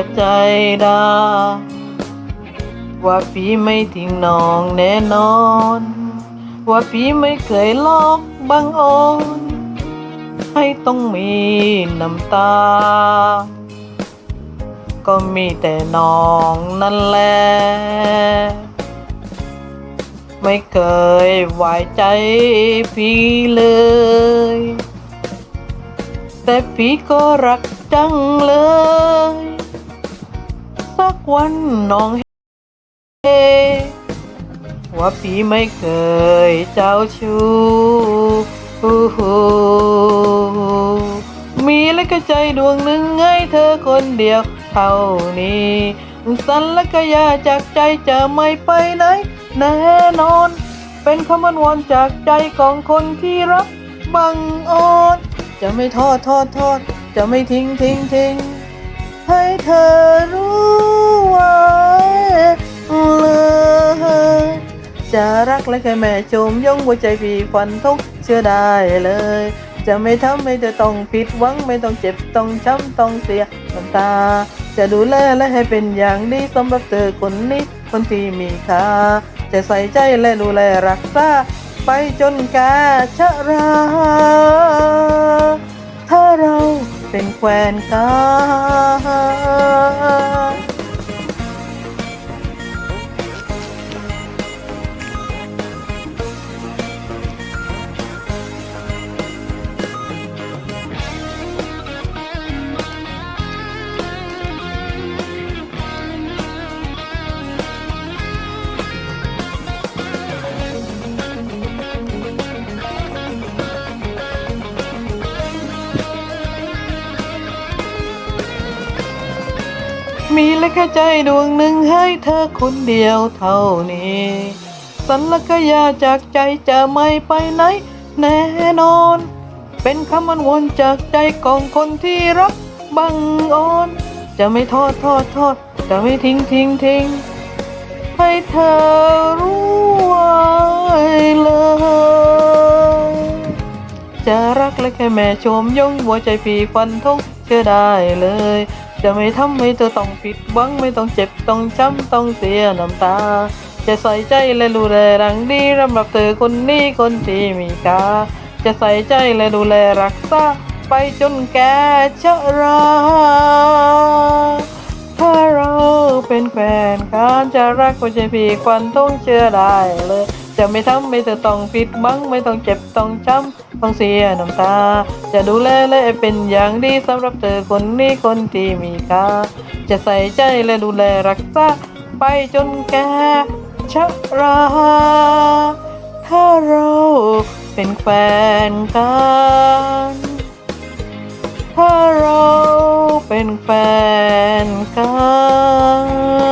อใจดา ว่าพี่ไม่ทิ้งน้องแน่นอน ว่าพี่ไม่เคยลอกบังออนให้ต้องมีน้ำตา ก็มีแต่น้องนั่นแหละ ไม่เคยไว้ใจพี่เลยแต่พี่ก็รักจังเลย สักวันน้องเฮว่าพี่ไม่เคยเจ้าชู้มีและก็ใจดวงหนึ่งให้เธอคนเดียวเท่านี้สันและก็อยาจากใจจะไม่ไปไหนแน่นอน เป็นคำวันวอนจากใจของคนที่รักบังออนจะไม่ทอดทอดทอดจะไม่ทิ้งทิ้งทิ้งให้เธอรู้ และแค่แม่ชมยงหัวใจพี่ฟันทุกเชื่อได้เลย จะไม่ทำให้เธอต้องผิดหวังไม่ต้องเจ็บต้องช้ำต้องเสียน้ำตา จะดูแลและให้เป็นอย่างดีสำหรับเธอคนนี้คนที่มีค่าจะใส่ใจและดูแลรักษาไปจนแก่ชรา ถ้าเราเป็นแควนกัน มีและแค่ใจดวงหนึ่งให้เธอคนเดียวเท่านี้ สัญลักยาจากใจจะไม่ไปไหน แน่นอน เป็นคำมันวนจากใจของคนที่รักบังออน จะไม่ทอดทอดทอด จะไม่ทิ้งทิ้งทิ้งให้เธอรู้ไว้เแค่แม่ชมยงหัวใจพี่ฟันทงเชื่อได้เลย จะไม่ทำให้เธอต้องผิดหวังไม่ต้องเจ็บต้องช้ำต้องเสียน้ำตา จะใส่ใจและดูแลรังดีสำหรับเธอคนนี้คนที่มีค่าจะใส่ใจและดูแลรักษาไปจนแก่ชราถ้าเราเป็นแฟนกันจะรักก็จะพี่ควันต้องเชื่อได้เลย จะไม่ทำให้เธอต้องผิดหวังไม่ต้องเจ็บต้องช้ำ ต้องเสียน้ำตา จะดูแลและเป็นอย่างดีสำหรับเธอคนนี้คนที่มีค่าจะใส่ใจและดูแลรักษาไปจนแก่ชราถ้าเราเป็นแฟนกันถ้าเราเป็นแฟนกัน